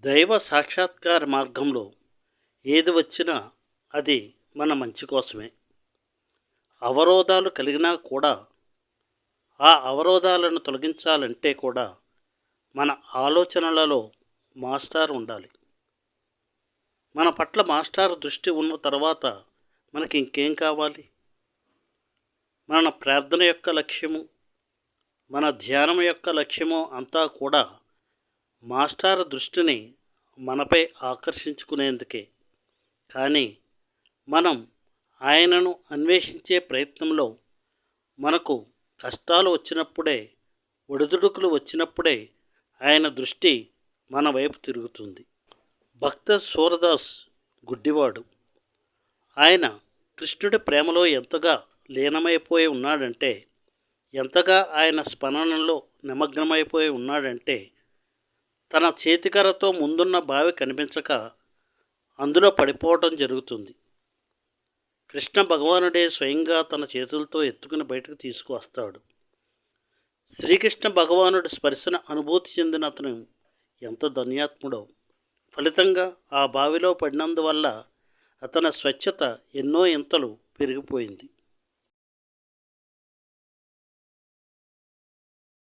దైవ సాక్షాత్కార మార్గంలో ఏది వచ్చినా అది మన మంచి కోసమే. అవరోధాలు కలిగినా కూడా ఆ అవరోధాలను తొలగించాలంటే కూడా మన ఆలోచనలలో మాస్టర్ ఉండాలి. మన పట్ల మాస్టర్ దృష్టి ఉన్న తర్వాత మనకి ఇంకేం కావాలి? మన ప్రార్థన యొక్క లక్ష్యము మన ధ్యానం యొక్క లక్ష్యము అంతా కూడా మాస్టర్ దృష్టిని మనపై ఆకర్షించుకునేందుకే. కానీ మనం ఆయనను అన్వేషించే ప్రయత్నంలో మనకు కష్టాలు వచ్చినప్పుడే ఒడిదుడుకులు వచ్చినప్పుడే ఆయన దృష్టి మన వైపు తిరుగుతుంది. భక్త సూరదాస్ గుడ్డివాడు. ఆయన కృష్ణుడి ప్రేమలో ఎంతగా లీనమైపోయి ఉన్నాడంటే ఎంతగా ఆయన స్పందనలో నిమగ్నమైపోయి ఉన్నాడంటే తన చేతికర్రతో ముందున్న బావి కనిపించక అందులో పడిపోవటం జరుగుతుంది. కృష్ణ భగవానుడే స్వయంగా తన చేతులతో ఎత్తుకుని బయటకు తీసుకువస్తాడు. శ్రీకృష్ణ భగవానుడి స్పర్శన అనుభూతి చెందిన అతను ఎంత ధన్యాత్ముడో. ఫలితంగా ఆ బావిలో పడినందువల్ల అతని స్వచ్ఛత ఎన్నో ఇంతలు పెరిగిపోయింది.